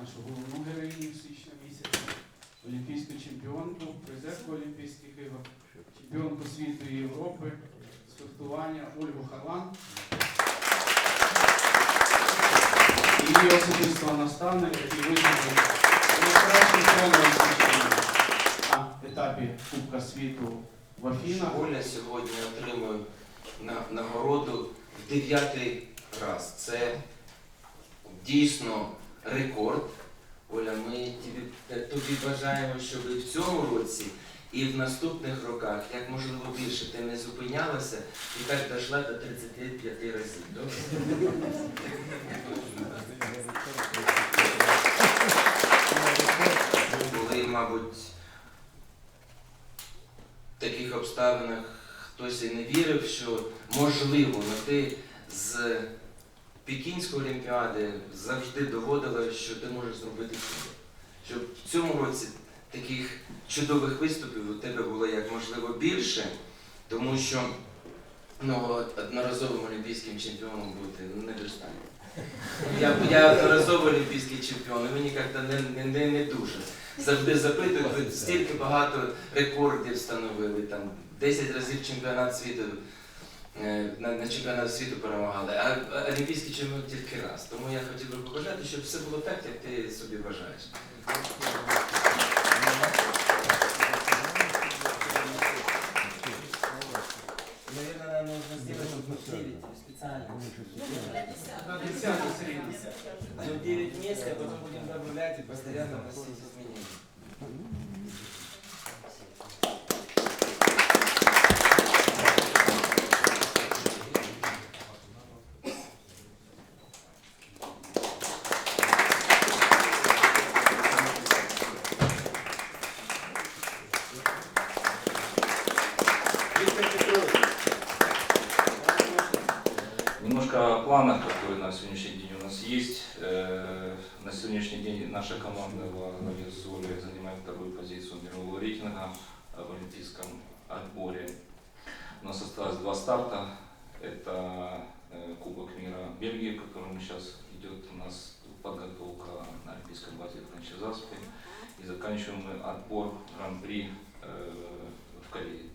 нашу головну героїню січня місяця, олімпійську чемпіонку, призерку Олімпійських ігор, чемпіонку світу і Європи з фехтування Ольгу Халан. Її особистого наставника, який визнали найкращим тренером на етапі Кубка світу в Афінах. Оля сьогодні отримує на- нагороду в дев'ятий раз. Це дійсно рекорд. Оля, ми тобі, тобі бажаємо, щоб і в цьому році, і в наступних роках, як можливо більше, ти не зупинялася і так дійшла до 35 разів. Добре? Були, мабуть, в таких обставинах хтось і не вірив, що можливо, але ти з Пекінської олімпіади завжди доводила, що ти можеш зробити чудо. Щоб в цьому році таких чудових виступів у тебе було як можливо більше, тому що ну, одноразовим олімпійським чемпіоном бути ну, недостатньо. Я, я одноразовий олімпійський чемпіон, і мені не, не, не, не дуже. Завжди запитують, стільки багато рекордів встановили, там 10 разів чемпіонат світу, на, на чемпіонат світу перемагали, а олімпійський чемпіон тільки раз. Тому я хотів би побажати, щоб все було так, як ти собі бажаєш. Наверное, нужно сделать чтобы 9 специально. На 10 середньо. Ну, 9 вместе, а потом будем добавлять и постоянно вносить изменения. Немножко о планах, которые на сегодняшний день у нас есть. Э, На сегодняшний день наша команда с Олей занимает вторую позицию мирового рейтинга в олимпийском отборе. У нас осталось два старта. Это э, Кубок мира Бельгии, в котором сейчас идет у нас подготовка на олимпийской базе в Франчезаспе. И заканчиваем мы отбор Гран-при э, в Корее.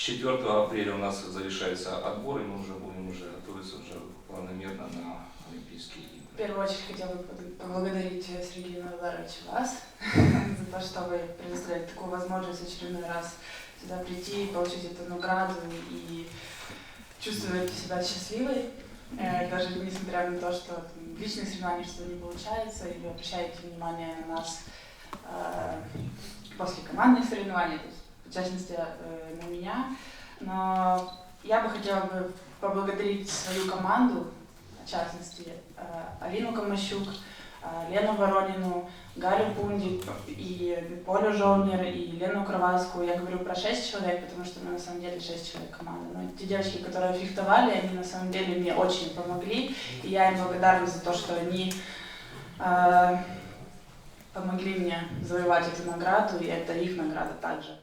С 4 апреля у нас завершается отбор, и мы уже будем уже готовиться уже планомерно на Олимпийские игры. В первую очередь хотела бы поблагодарить Сергея Назаровича вас за то, что вы предоставили такую возможность очередной раз сюда прийти, получить эту награду и чувствовать себя счастливой. Э, Даже несмотря на то, что там, в личных соревнованиях что не получается, и вы обращаете внимание на нас э, после командных соревнований, в частности э, на меня. Но я бы хотела бы поблагодарить свою команду, в частности, э, Алину Камащук, э, Лену Воронину, Галю Пундик и Полю Жовнер, и Лену Кроваску. Я говорю про шесть человек, потому что мы на самом деле шесть человек команды. Но те девочки, которые фехтовали, они на самом деле мне очень помогли, и я им благодарна за то, что они э, помогли мне завоевать эту награду, и это их награда также.